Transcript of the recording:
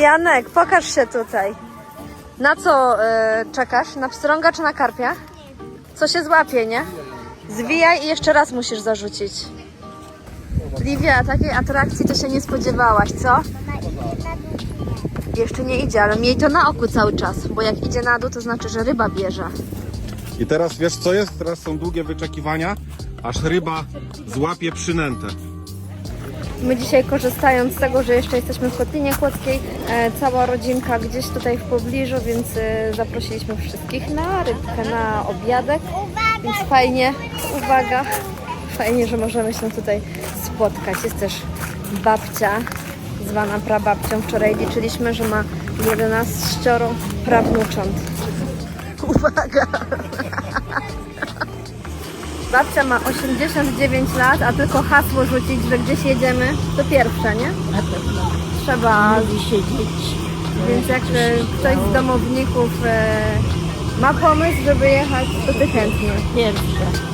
Janek, pokaż się tutaj. Na co e, czekasz? Na pstrąga czy na karpia? Co się złapie, nie? Zwijaj i jeszcze raz musisz zarzucić. Livia, takiej atrakcji to się nie spodziewałaś, co? Jeszcze nie idzie, ale miej to na oku cały czas, bo jak idzie na dół, to znaczy, że ryba bierze. I teraz wiesz co jest? Teraz są długie wyczekiwania, aż ryba złapie przynętę. My dzisiaj korzystając z tego, że jeszcze jesteśmy w Kotlinie Kłodzkiej, e, cała rodzinka gdzieś tutaj w pobliżu, więc e, zaprosiliśmy wszystkich na rybkę, na obiadek. Więc fajnie, uwaga, fajnie, że możemy się tutaj spotkać. Jest też babcia, zwana prababcią. Wczoraj liczyliśmy, że ma 11 prawnucząt. Uwaga! Babcia ma 89 lat, a tylko hasło rzucić, że gdzieś jedziemy, to pierwsze, nie? Na pewno Trzeba, siedzieć. więc jak ktoś z domowników e, ma pomysł, żeby jechać, to ty chętnie. Pierwsze.